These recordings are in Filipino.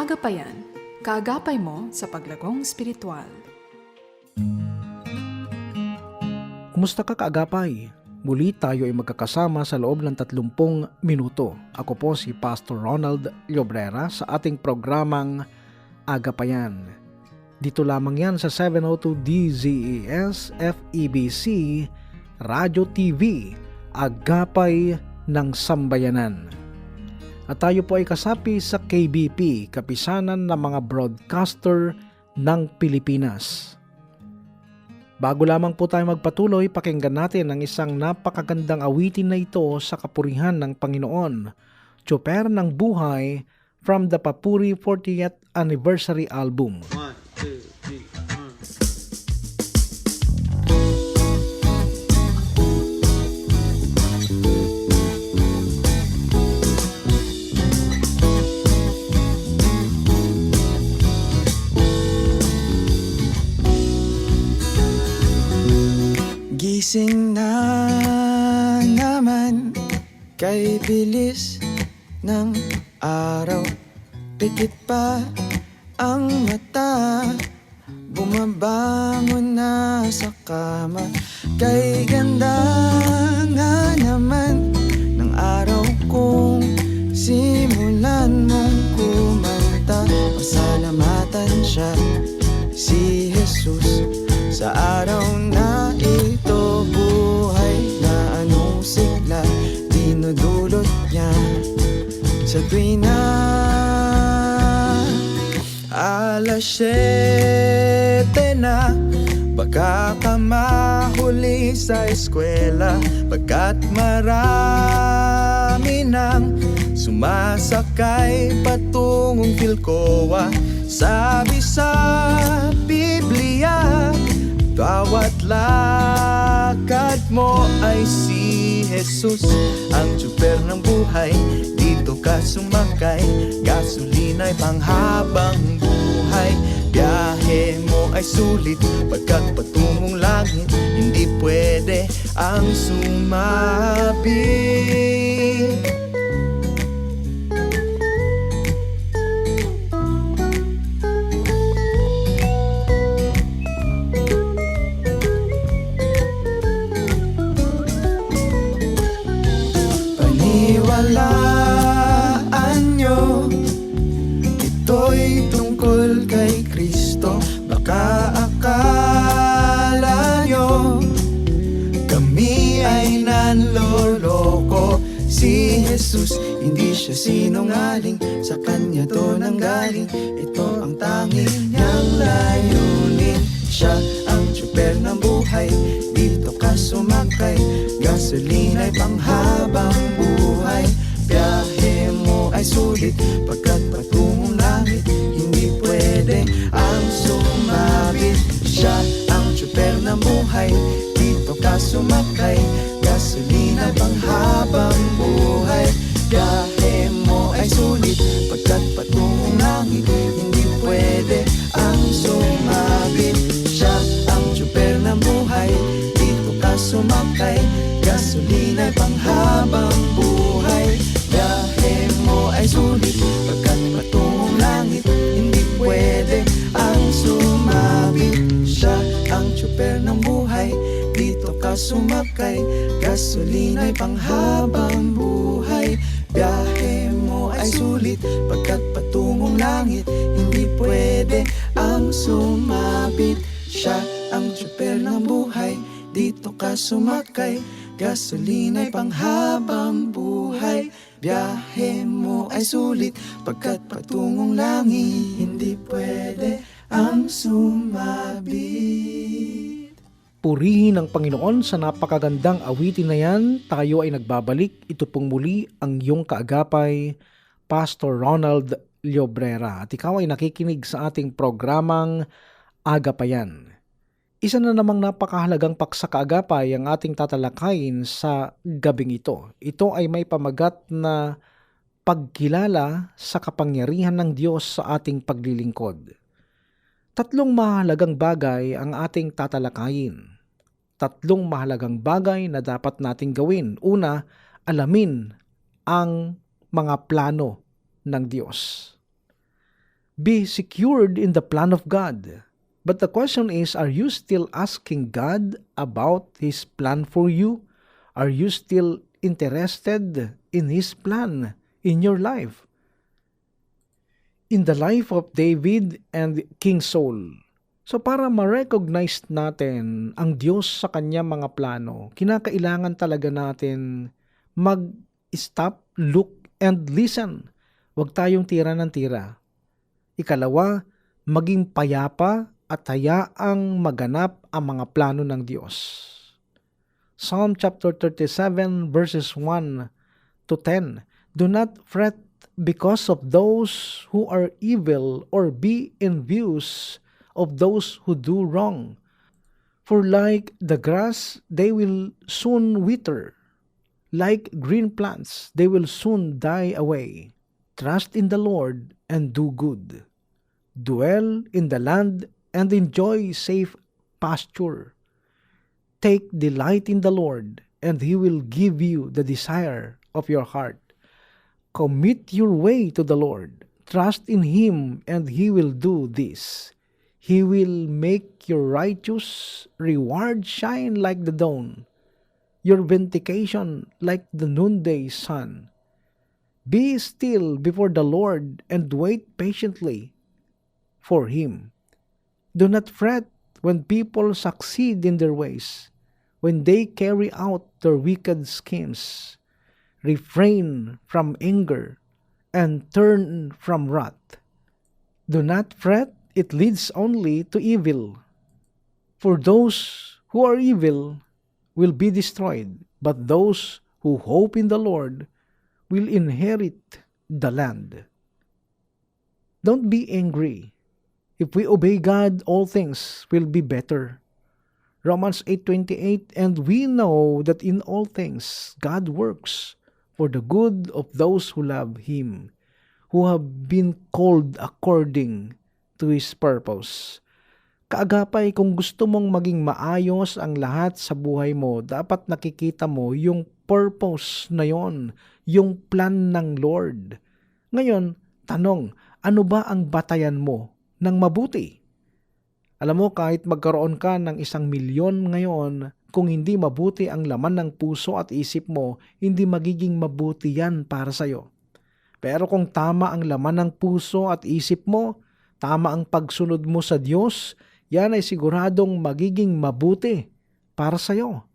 Agapayan, kaagapay mo sa paglagong spiritual. Kumusta ka kaagapay? Muli tayo ay magkakasama sa loob ng 30 minuto. Ako po si Pastor Ronald Llobrera sa ating programang Agapayan. Dito lamang yan sa 702 DZES FEBC Radio TV Agapay ng Sambayanan. At tayo po ay kasapi sa KBP, Kapisanan ng mga Broadcaster ng Pilipinas. Bago lamang po tayo magpatuloy, pakinggan natin ang isang napakagandang awitin na ito sa kapurihan ng Panginoon. Choper ng Buhay from the Papuri 40th Anniversary Album. One, kay bilis ng araw Pikit pa ang mata. Bumabangon na sa kama. Kay ganda nga naman Ng araw kong simulan mong kumanta. Pasalamatan siya si Jesus Sa araw tuwi na Alas 7 na. Baka ka mahuli sa eskwela Pagkat marami nang Sumasakay patungong Pilcoa Sabi sa Biblia Bawat lakad mo ay si Jesus Ang tsuper ng buhay ka sumakay. Gasolina'y panghabang buhay. Biyahe mo ay sulit Pagkat patungong langit Hindi pwede ang sumabit Jesus, hindi siya sinungaling Sa kanya to nanggaling. Ito ang tanging niyang layunin. Siya ang tsuper ng buhay Dito ka sumakay. Gasolina'y panghabang buhay. Biyahe mo ay sulit Pagkat patungong langit Hindi pwede ang sumabit. Siya ang tsuper ng buhay Dito ka sumakay. Gasolina sumakay Gasolina'y panghabang buhay. Biyahe mo ay sulit Pagkat patungong langit Hindi pwede ang sumabit Siya ang tsuper ng buhay Dito ka sumakay Gasolina'y panghabang buhay. Biyahe mo ay sulit Pagkat patungong langit Hindi pwede ang sumabit Purihin ang Panginoon sa napakagandang awitin na yan. Tayo ay nagbabalik. Ito pong muli ang iyong kaagapay, Pastor Ronald Llobrera. At ikaw ay nakikinig sa ating programang Agapayan. Isa na namang napakahalagang paksa kaagapay ang ating tatalakayin sa gabing ito. Ito ay may pamagat na pagkilala sa kapangyarihan ng Diyos sa ating paglilingkod. Tatlong mahalagang bagay ang ating tatalakayin. Tatlong mahalagang bagay na dapat nating gawin. Una, alamin ang mga plano ng Diyos. be secured in the plan of God. But the question is, are you still asking God about His plan for you? Are you still interested in His plan in your life? In the life of David and King Saul. So para ma-recognize natin ang Diyos sa kanyang mga plano, kinakailangan talaga natin mag-stop, look, and listen. Huwag tayong tira ng tira. Ikalawa, maging payapa at hayaang maganap ang mga plano ng Diyos. Psalm chapter 37 verses 1 to 10. Do not fret because of those who are evil or be envious of those who do wrong. For like the grass, they will soon wither. Like green plants, they will soon die away. Trust in the Lord and do good. Dwell in the land and enjoy safe pasture. Take delight in the Lord, and He will give you the desire of your heart. Commit your way to the Lord. Trust in Him, and He will do this. He will make your righteous reward shine like the dawn, your vindication like the noonday sun. Be still before the Lord and wait patiently for Him. Do not fret when people succeed in their ways, when they carry out their wicked schemes. Refrain from anger and turn from wrath. Do not fret, it leads only to evil. For those who are evil will be destroyed, but those who hope in the Lord will inherit the land. Don't be angry. If we obey God, all things will be better. Romans 8:28 and we know that in all things God works for the good of those who love him, who have been called according to his purpose. Kaagapay, kung gusto mong maging maayos ang lahat sa buhay mo, dapat nakikita mo yung purpose na yon, yung plan ng Lord. Ngayon, tanong, ano ba ang batayan mo ng mabuti? Alam mo, kahit magkaroon ka ng isang milyon ngayon, kung hindi mabuti ang laman ng puso at isip mo, hindi magiging mabuti yan para sa'yo. Pero kung tama ang laman ng puso at isip mo, tama ang pagsunod mo sa Diyos, yan ay siguradong magiging mabuti para sa'yo.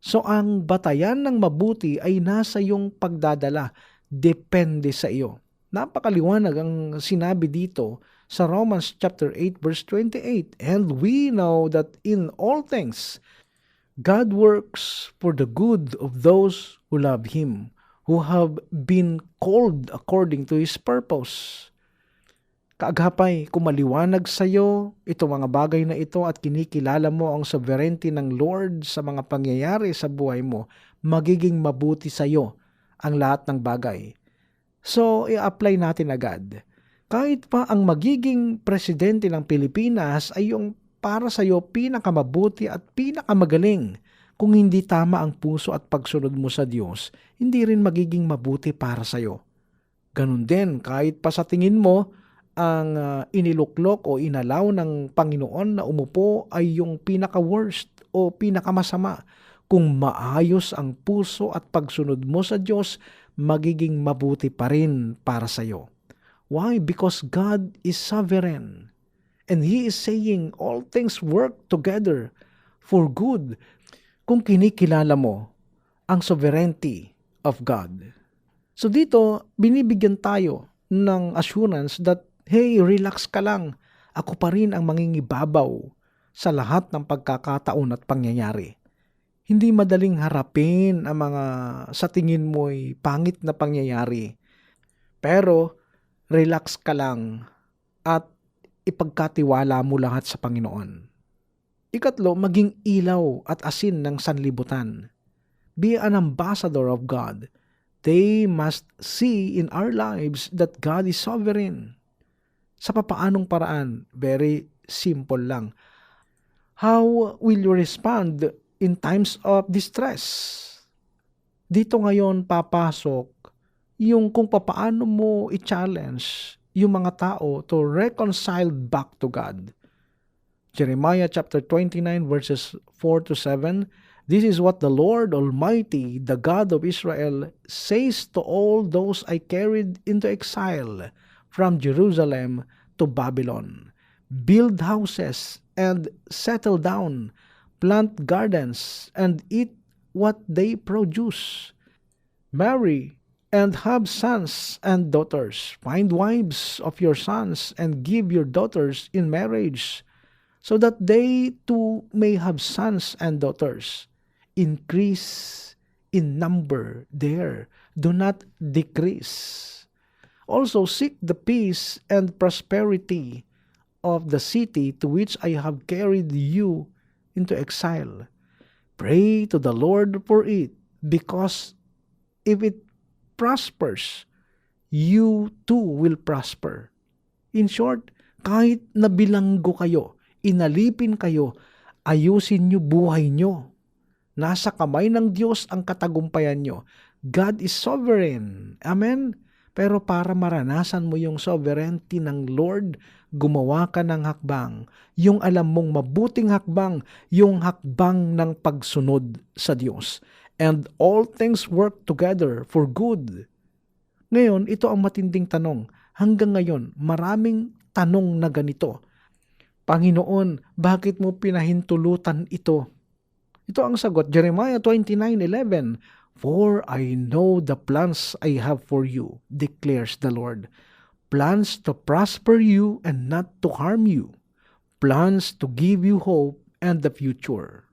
So ang batayan ng mabuti ay nasa iyong pagdadala, depende sa iyo. Napakaliwanag ang sinabi dito sa Romans chapter 8 verse 28. And we know that in all things God works for the good of those who love him, who have been called according to his purpose. Kaagapay, kung maliwanag sa iyo itong mga bagay na ito at kinikilala mo ang sovereignty ng Lord sa mga pangyayari sa buhay mo, magiging mabuti sa iyo ang lahat ng bagay. So, i-apply natin agad. Kahit pa ang magiging presidente ng Pilipinas ay yung para sa iyo pinakamabuti at pinakamagaling. Kung hindi tama ang puso at pagsunod mo sa Diyos, hindi rin magiging mabuti para sa iyo. Ganun din, kahit pa sa tingin mo, ang uh, iniluklok o inalaw ng Panginoon na umupo ay yung pinaka-worst o pinakamasama. Kung maayos ang puso at pagsunod mo sa Diyos, magiging mabuti pa rin para sa iyo. Why? Because God is sovereign. And He is saying all things work together for good kung kinikilala mo ang sovereignty of God. So dito, binibigyan tayo ng assurance that hey, relax ka lang. Ako pa rin ang mangingibabaw sa lahat ng pagkakataon at pangyayari. Hindi madaling harapin ang mga sa tingin mo'y pangit na pangyayari. Pero relax ka lang at ipagkatiwala mo lahat sa Panginoon. Ikatlo, maging ilaw at asin ng sanlibutan. Be an ambassador of God. They must see in our lives that God is sovereign sa papaanong paraan? Very simple lang. How will you respond in times of distress? Dito ngayon papasok yung kung papaano mo i-challenge yung mga tao to reconcile back to God. Jeremiah chapter 29 verses 4 to 7 This is what the Lord Almighty, the God of Israel, says to all those I carried into exile from Jerusalem to Babylon. Build houses and settle down, plant gardens and eat what they produce. Marry and have sons and daughters. Find wives of your sons and give your daughters in marriage, so that they too may have sons and daughters. Increase in number there, do not decrease. Also seek the peace and prosperity of the city to which I have carried you into exile. Pray to the Lord for it, because if it prospers, you too will prosper. In short, kahit nabilanggo kayo, inalipin kayo, ayusin nyo buhay nyo. Nasa kamay ng Diyos ang katagumpayan nyo. God is sovereign. Amen? Pero para maranasan mo yung sovereignty ng Lord, gumawa ka ng hakbang. Yung alam mong mabuting hakbang, yung hakbang ng pagsunod sa Diyos. And all things work together for good. Ngayon, ito ang matinding tanong. Hanggang ngayon, maraming tanong na ganito. Panginoon, bakit mo pinahintulutan ito? Ito ang sagot, Jeremiah 29:11. For I know the plans I have for you, declares the Lord. Plans to prosper you and not to harm you. Plans to give you hope and the future.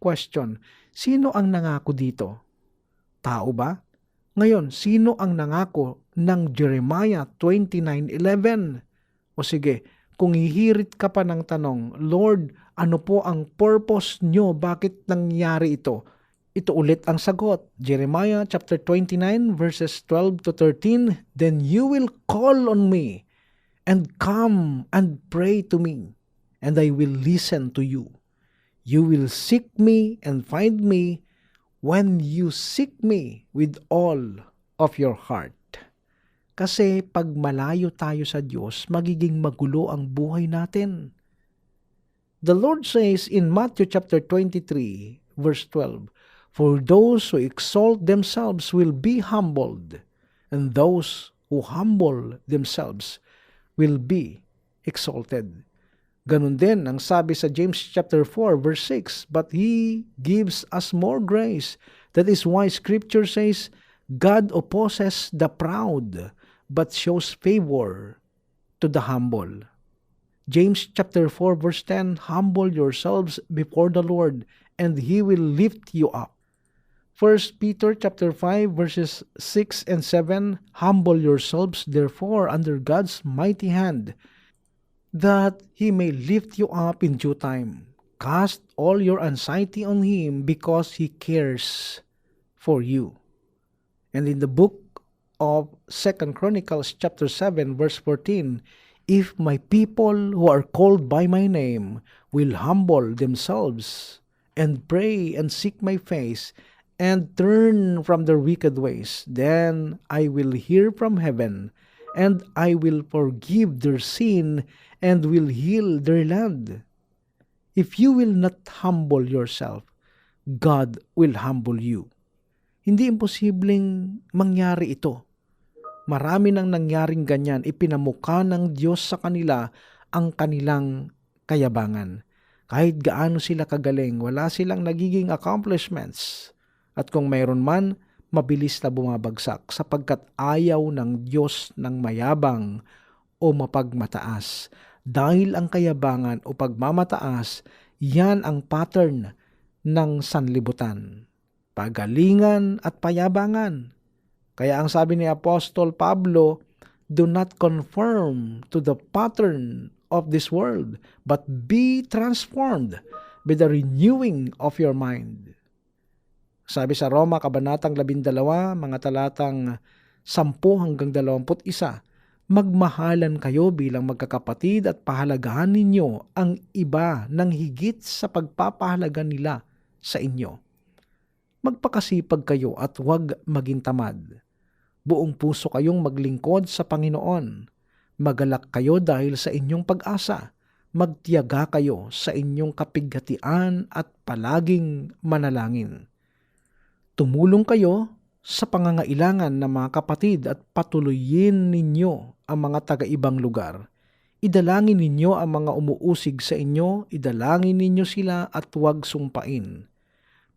Question, sino ang nangako dito? Tao ba? Ngayon, sino ang nangako ng Jeremiah 29:11? O sige, kung hihirit ka pa ng tanong, Lord, ano po ang purpose nyo? Bakit nangyari ito? Ito ulit ang sagot. Jeremiah chapter 29 verses 12 to 13, Then you will call on me and come and pray to me, and I will listen to you. You will seek me and find me when you seek me with all of your heart. Kasi pag malayo tayo sa Diyos, magiging magulo ang buhay natin. The Lord says in Matthew chapter 23, verse 12, For those who exalt themselves will be humbled, and those who humble themselves will be exalted. Ganun din ang sabi sa James chapter 4 verse 6, but he gives us more grace. That is why scripture says, God opposes the proud, but shows favor to the humble. James chapter 4 verse 10, humble yourselves before the Lord, and he will lift you up. 1 Peter chapter 5 verses 6 and 7, humble yourselves therefore under God's mighty hand, that he may lift you up in due time. Cast all your anxiety on him because he cares for you. And in the book of Second Chronicles chapter 7 verse 14, if my people who are called by my name will humble themselves and pray and seek my face and turn from their wicked ways, then I will hear from heaven and I will forgive their sin and will heal their land. If you will not humble yourself, God will humble you. Hindi imposibleng mangyari ito. Marami nang nangyaring ganyan, ipinamukha ng Diyos sa kanila ang kanilang kayabangan. Kahit gaano sila kagaling, wala silang nagiging accomplishments. At kung mayroon man, mabilis na bumabagsak sapagkat ayaw ng Diyos ng mayabang o mapagmataas. Dahil ang kayabangan o pagmamataas, yan ang pattern ng sanlibutan. Pagalingan at payabangan. Kaya ang sabi ni Apostol Pablo, do not conform to the pattern of this world, but be transformed by the renewing of your mind. Sabi sa Roma, Kabanatang 12, mga talatang 10 hanggang 21, magmahalan kayo bilang magkakapatid at pahalagahan ninyo ang iba ng higit sa pagpapahalaga nila sa inyo. Magpakasipag kayo at huwag maging tamad. Buong puso kayong maglingkod sa Panginoon. Magalak kayo dahil sa inyong pag-asa. Magtiyaga kayo sa inyong kapighatian at palaging manalangin. Tumulong kayo sa pangangailangan ng mga kapatid at patuloyin ninyo ang mga taga-ibang lugar. Idalangin ninyo ang mga umuusig sa inyo, idalangin ninyo sila at huwag sumpain.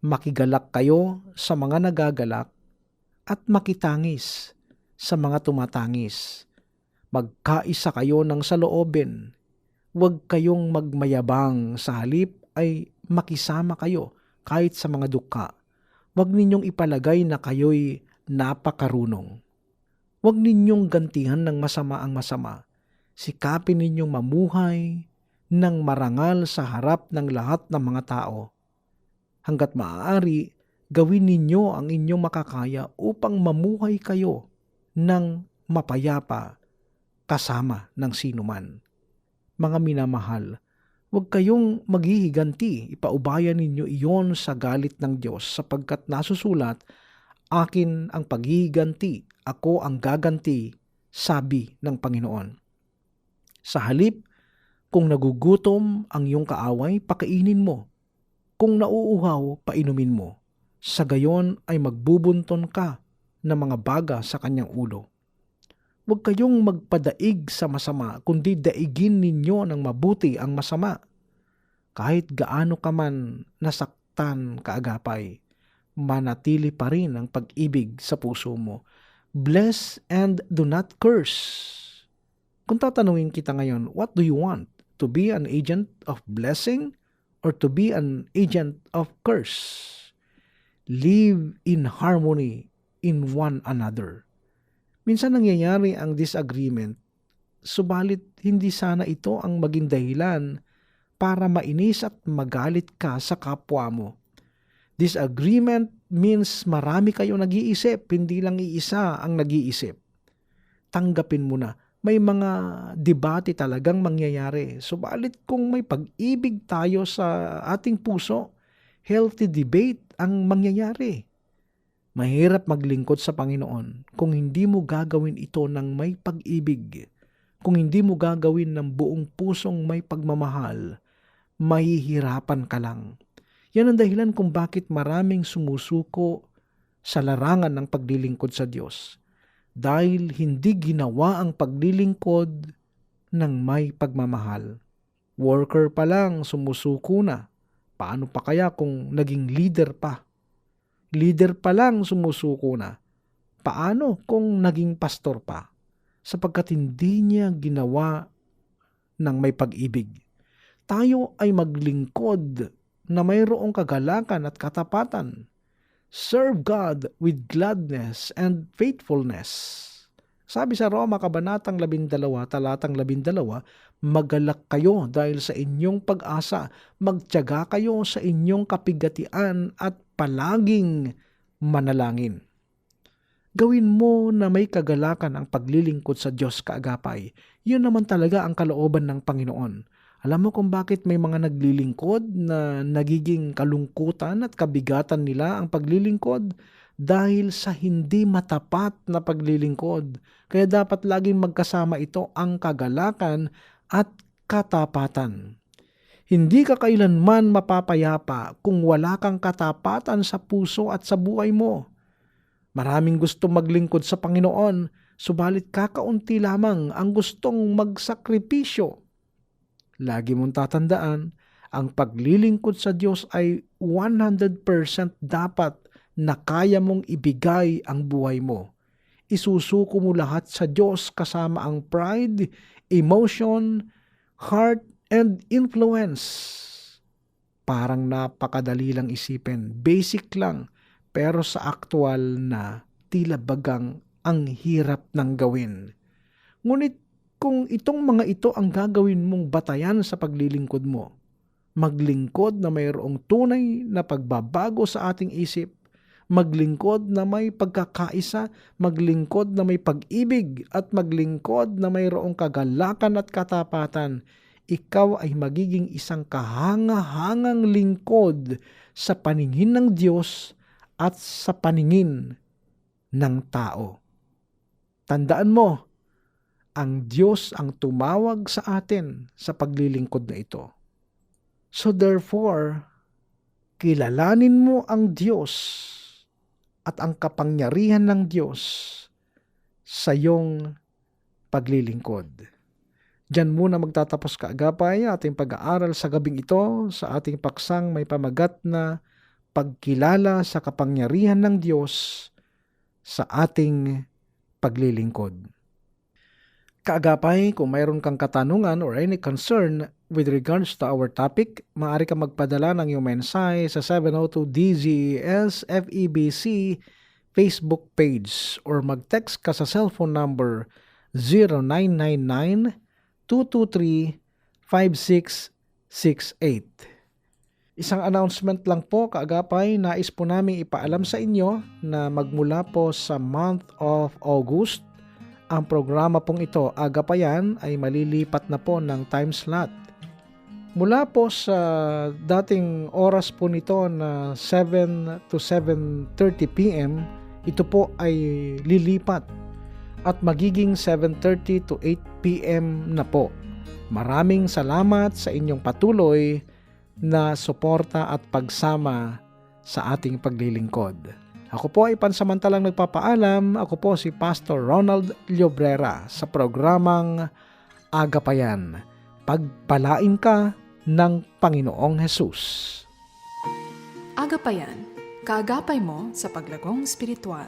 Makigalak kayo sa mga nagagalak at makitangis sa mga tumatangis. Magkaisa kayo ng saloobin. Huwag kayong magmayabang sa halip ay makisama kayo kahit sa mga duka. Huwag ninyong ipalagay na kayo'y napakarunong. Huwag ninyong gantihan ng masama ang masama. Sikapin ninyong mamuhay ng marangal sa harap ng lahat ng mga tao. Hanggat maaari, gawin ninyo ang inyong makakaya upang mamuhay kayo ng mapayapa kasama ng sinuman. Mga minamahal, huwag kayong maghihiganti, ipaubayan ninyo iyon sa galit ng Diyos sapagkat nasusulat, Akin ang paghihiganti, ako ang gaganti, sabi ng Panginoon. Sa halip, kung nagugutom ang iyong kaaway, pakainin mo. Kung nauuhaw, painumin mo. Sa gayon ay magbubunton ka ng mga baga sa kanyang ulo. Huwag kayong magpadaig sa masama, kundi daigin ninyo ng mabuti ang masama. Kahit gaano ka man nasaktan kaagapay, manatili pa rin ang pag-ibig sa puso mo. Bless and do not curse. Kung tatanungin kita ngayon, what do you want? To be an agent of blessing or to be an agent of curse? Live in harmony in one another. Minsan nangyayari ang disagreement, subalit hindi sana ito ang maging dahilan para mainis at magalit ka sa kapwa mo. Disagreement means marami kayong nag-iisip, hindi lang iisa ang nag-iisip. Tanggapin mo na, may mga debate talagang mangyayari. Subalit kung may pag-ibig tayo sa ating puso, healthy debate ang mangyayari. Mahirap maglingkod sa Panginoon kung hindi mo gagawin ito ng may pag-ibig. Kung hindi mo gagawin ng buong pusong may pagmamahal, mahihirapan ka lang. Yan ang dahilan kung bakit maraming sumusuko sa larangan ng paglilingkod sa Diyos. Dahil hindi ginawa ang paglilingkod ng may pagmamahal. Worker pa lang sumusuko na. Paano pa kaya kung naging leader pa? Leader pa lang sumusuko na. Paano kung naging pastor pa? Sapagkat hindi niya ginawa ng may pag-ibig. Tayo ay maglingkod na mayroong kagalakan at katapatan. Serve God with gladness and faithfulness. Sabi sa Roma Kabanatang 12, talatang 12, magalak kayo dahil sa inyong pag-asa, magtiyaga kayo sa inyong kapigatian at palaging manalangin. Gawin mo na may kagalakan ang paglilingkod sa Diyos kaagapay. Yun naman talaga ang kalooban ng Panginoon. Alam mo kung bakit may mga naglilingkod na nagiging kalungkutan at kabigatan nila ang paglilingkod? Dahil sa hindi matapat na paglilingkod. Kaya dapat laging magkasama ito ang kagalakan at katapatan. Hindi ka kailanman mapapayapa kung wala kang katapatan sa puso at sa buhay mo. Maraming gusto maglingkod sa Panginoon, subalit kakaunti lamang ang gustong magsakripisyo Lagi mong tatandaan, ang paglilingkod sa Diyos ay 100% dapat na kaya mong ibigay ang buhay mo. Isusuko mo lahat sa Diyos kasama ang pride, emotion, heart, and influence. Parang napakadali lang isipin. Basic lang. Pero sa actual na tila bagang ang hirap ng gawin. Ngunit kung itong mga ito ang gagawin mong batayan sa paglilingkod mo. Maglingkod na mayroong tunay na pagbabago sa ating isip, maglingkod na may pagkakaisa, maglingkod na may pag-ibig, at maglingkod na mayroong kagalakan at katapatan, ikaw ay magiging isang kahanga-hangang lingkod sa paningin ng Diyos at sa paningin ng tao. Tandaan mo, ang Diyos ang tumawag sa atin sa paglilingkod na ito. So therefore, kilalanin mo ang Diyos at ang kapangyarihan ng Diyos sa iyong paglilingkod. Diyan muna magtatapos kaagapay ating pag-aaral sa gabing ito sa ating paksang may pamagat na pagkilala sa kapangyarihan ng Diyos sa ating paglilingkod. Kaagapay, kung mayroon kang katanungan or any concern with regards to our topic, maaari ka magpadala ng iyong mensahe sa 702 DZES FEBC Facebook page or mag-text ka sa cellphone number 0999 223-5668. Isang announcement lang po kaagapay, nais po namin ipaalam sa inyo na magmula po sa month of August, ang programa pong ito, Agapayan, ay malilipat na po ng time slot. Mula po sa dating oras po nito na 7 to 7.30 p.m., ito po ay lilipat at magiging 7.30 to 8 p.m. na po. Maraming salamat sa inyong patuloy na suporta at pagsama sa ating paglilingkod. Ako po ay pansamantalang nagpapaalam. Ako po si Pastor Ronald Llobrera sa programang Agapayan. Pagpalain ka ng Panginoong Hesus. Agapayan, kaagapay mo sa paglagong spiritual.